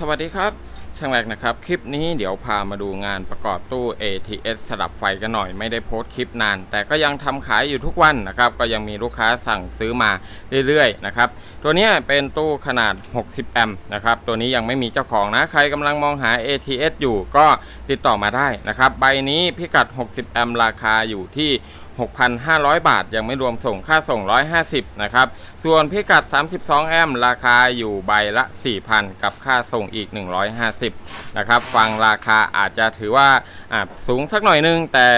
สวัสดีครับช่างแรกนะครับ คลิปนี้เดี๋ยวพามาดูงานประกอบตู้ ATS สลับไฟกันหน่อยไม่ได้โพสต์คลิปนาน แต่ก็ยังทำขายอยู่ทุกวันนะครับ ก็ยังมีลูกค้าสั่งซื้อมาเรื่อยๆนะครับ ตัวนี้เป็นตู้ขนาด 60 แอมป์นะครับ ตัวนี้ยังไม่มีเจ้าของนะ ใครกำลังมองหา ATS อยู่ก็ติดต่อมาได้นะครับ ใบนี้พิกัด 60 แอมป์ราคาอยู่ที่ 6,500 บาท ยังไม่รวมส่งค่าส่ง 150 นะครับ ส่วนพิกัด 32 แอมป์ราคาอยู่ใบละ 4,000 กับค่าส่งอีก 150 นะครับ ฟังราคาอาจจะถือว่าอ่าสูงสักหน่อยนึง แต่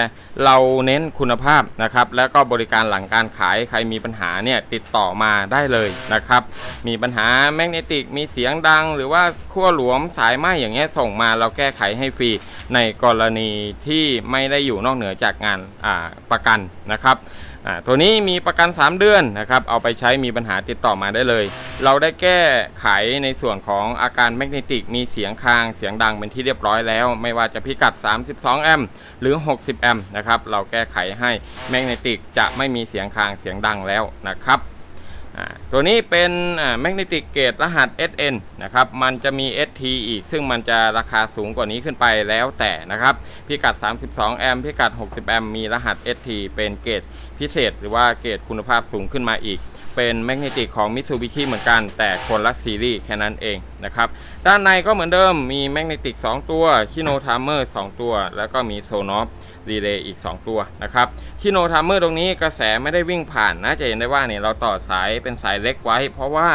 เราเน้นคุณภาพนะครับ แล้วก็บริการหลังการขายใครมีปัญหาเนี่ยติดต่อมาได้เลยนะครับ มีปัญหาแมกเนติกมีเสียงดัง หรือว่าขั้วหลวมสายไหมอย่างเงี้ยส่งมาเราแก้ไขให้ฟรี ในกรณีที่ไม่ได้อยู่นอกเหนือจากงานประกันนะครับตัวนี้มีประกัน 3 เดือนนะครับ เอาไปใช้มีปัญหาติดต่อมาได้เลย เราได้แก้ไขในส่วนของอาการแมกเนติก มีเสียงคางเสียงดังเป็นที่เรียบร้อยแล้ว ไม่ว่าจะพิกัด 32 แอมป์หรือ 60 แอมป์นะครับ เราแก้ไขให้แมกเนติกจะไม่มีเสียงคางเสียงดังแล้วนะครับ ตัวนี้เป็นแมกเนติกเกตรหัส SN นะครับ มันจะมี ST อีก ซึ่งมันจะราคาสูงกว่านี้ขึ้นไปแล้วแต่นะครับ พิกัด 32 แอมป์พิกัด 60 แอมป์มีรหัส ST เป็นเกรดพิเศษ หรือว่าเกรดคุณภาพสูงขึ้นมาอีก เป็นแมกเนติกของ Mitsubishi เหมือนกัน แต่คนละซีรีส์แค่นั้นเองนะครับ ด้านในก็เหมือนเดิมมีแมกเนติก2ตัวชิโนทามเมอร์2ตัว แล้วก็มีโซนอฟรีเลย์อีก 2 ตัวนะครับชิโนทามเมอร์ตรงนี้กระแสไม่ได้วิ่งผ่านนะจะเห็นได้ว่าเนี่ยเราต่อสายเป็นสายเล็กไว้ เพราะว่า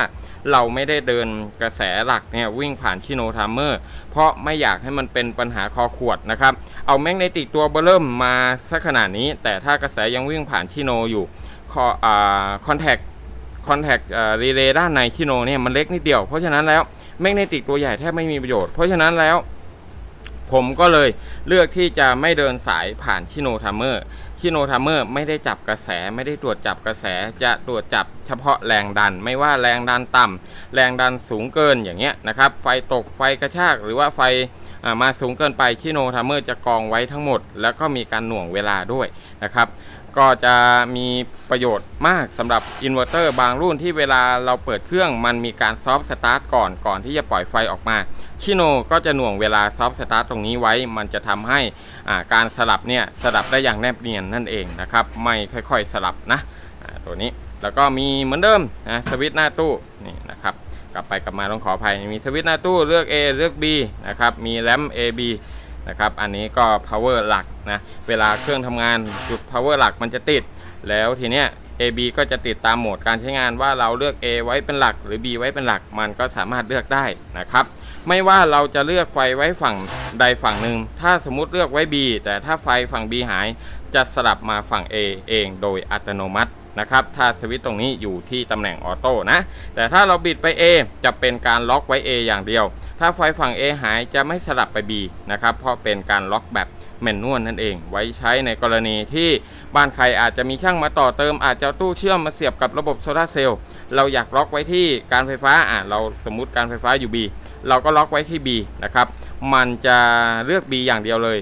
เราไม่ได้เดินกระแสหลักเนี่ยวิ่งผ่านชิโนทามเมอร์เพราะไม่อยากให้มันเป็นปัญหาคอขวดนะครับ เอาแมกเนติกตัวเบอร์เริ่มมาสักขนาดนี้ แต่ถ้ากระแสยังวิ่งผ่านชิโนอยู่คอนแทค คอนแทครีเลย์ด้านในชิโนเนี่ยมันเล็กนิดเดียว เพราะฉะนั้นแล้วแมกเนติกตัวใหญ่แทบไม่มีประโยชน์ เพราะฉะนั้นแล้ว ผมก็เลยเลือกที่จะไม่เดินสายผ่านชิโนทัมเมอร์ชิโนทัมเมอร์ไม่ได้จับกระแสไม่ได้ตรวจจับกระแสจะตรวจจับเฉพาะแรงดัน ไม่ว่าแรงดันต่ำแรงดันสูงเกินอย่างเงี้ยนะครับ ไฟตกไฟกระชากหรือว่าไฟ มาสูงเกินไปชิโนทัมเมอร์จะกองไว้ทั้งหมด แล้วก็มีการหน่วงเวลาด้วยนะครับก็จะมีประโยชน์มากสำหรับอินเวอร์เตอร์บางรุ่นที่เวลาเราเปิดเครื่องมันมีการซอฟต์สตาร์ทก่อนก่อนที่จะปล่อยไฟออกมาชิโนก็จะหน่วงเวลาซอฟต์สตาร์ทตรงนี้ไว้ มันจะทำให้อาการสลับเนี่ยสลับได้อย่างแนบเนียนนั่นเองนะครับไม่ค่อยๆสลับนะตัวนี้แล้วก็มีเหมือนเดิมนะสวิตช์หน้าตู้นี่นะครับ ลับไปกลับมาต้องขออภัย มีสวิตช์หน้าตู้เลือก A เลือก B นะครับ มีแรม AB นะครับ อันนี้ก็ power หลักนะ เวลาเครื่องทำงานจุด power หลักมันจะติด แล้วทีเนี้ย AB ก็จะติดตามโหมดการใช้งานว่าเราเลือก A ไว้เป็นหลัก หรือ B ไว้เป็นหลัก มันก็สามารถเลือกได้นะครับ ไม่ว่าเราจะเลือกไฟไว้ฝั่งใดฝั่งหนึ่ง ถ้าสมมุติเลือกไว้ B แต่ถ้าไฟฝั่ง B หาย จะสลับมาฝั่ง A เองโดยอัตโนมัตินะครับ ถ้าสวิตช์ตรงนี้อยู่ที่ตำแหน่งออโต้นะ แต่ถ้าเราบิดไป A จะเป็นการล็อกไว้ A อย่างเดียว ถ้าไฟฝั่ง A หายจะไม่สลับไป B นะครับ เพราะเป็นการล็อกแบบแมนนวลนั่นเอง ไว้ใช้ในกรณีที่บ้านใครอาจจะมีช่างมาต่อเติม อาจจะตู้เชื่อมมาเสียบกับระบบโซลาเซลล์เราอยากล็อกไว้ที่การไฟฟ้าอะเราสมมติการไฟฟ้าอยู่ B เราก็ล็อกไว้ที่ B นะครับ มันจะเลือก B อย่างเดียวเลย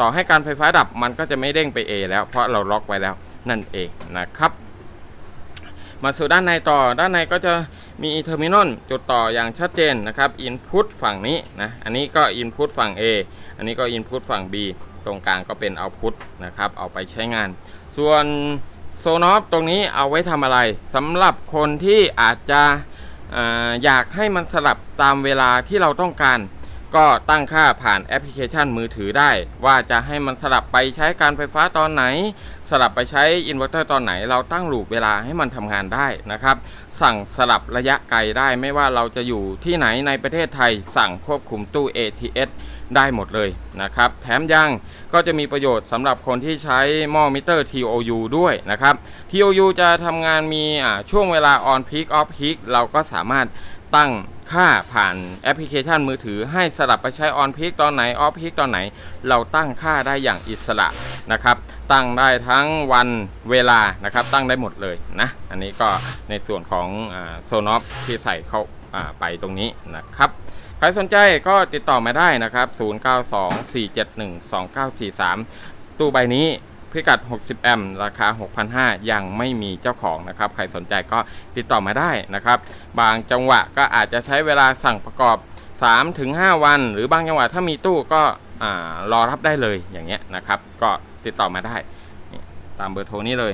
ต่อให้การไฟฟ้าดับมันก็จะไม่เด้งไป A แล้วเพราะเราล็อกไว้แล้วนั่นเองนะครับ มาสู่ด้านในต่อ ด้านในก็จะมีเทอร์มินอลจุดต่ออย่างชัดเจนนะครับ Input ฝั่งนี้นะ อันนี้ก็ Input ฝั่ง A อันนี้ก็ Input ฝั่ง B ตรงกลางก็เป็น Output นะครับ เอาไปใช้งาน ส่วนโซนอฟตรงนี้เอาไว้ทำอะไรสำหรับคนที่อาจจะออยากให้มันสลับตามเวลาที่เราต้องการ ก็ตั้งค่าผ่านแอปพลิเคชันมือถือได้ ว่าจะให้มันสลับไปใช้การไฟฟ้าตอนไหน สลับไปใช้อินเวอร์เตอร์ตอนไหน เราตั้งลูปเวลาให้มันทำงานได้นะครับ สั่งสลับระยะไกลได้ไม่ว่าเราจะอยู่ที่ไหนในประเทศไทย สั่งควบคุมตู้ ATS ได้หมดเลยนะครับ แถมยังก็จะมีประโยชน์สำหรับคนที่ใช้หม้อมิเตอร์ TOU ด้วยนะครับ TOU จะทำงานมีช่วงเวลา on peak off peak เราก็สามารถตั้ง ค่าผ่านแอปพลิเคชันมือถือให้สลับไปใช้ on peak ตอนไหน off peak ตอนไหน เราตั้งค่าได้อย่างอิสระนะครับ ตั้งได้ทั้งวันเวลานะครับ ตั้งได้หมดเลยนะ อันนี้ก็ในส่วนของโซนอฟที่ใส่เข้าไปตรงนี้นะครับ ใครสนใจก็ติดต่อมาได้นะครับ 0924712943 ตู้ใบนี้ พิกัด 60 แอมป์ราคา 6,500 ยังไม่มีเจ้าของนะครับ ใครสนใจก็ติดต่อมาได้นะครับ บางจังหวะก็อาจจะใช้เวลาสั่งประกอบ3ถึง5วัน หรือบางจังหวัดถ้ามีตู้ก็รอรับได้เลยอย่างเงี้ยนะครับ ก็ติดต่อมาได้ตามเบอร์โทรนี้เลย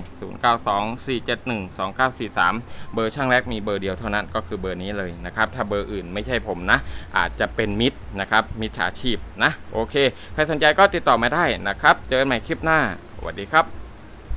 0924712943 เบอร์ช่างแรกมีเบอร์เดียวเท่านั้นก็คือเบอร์นี้เลยนะครับ ถ้าเบอร์อื่นไม่ใช่ผมนะ อาจจะเป็นมิตรนะครับ มิจฉาชีพนะ โอเค ใครสนใจก็ติดต่อมาได้นะครับ เจอกันใหม่คลิปหน้า สวัสดีครับ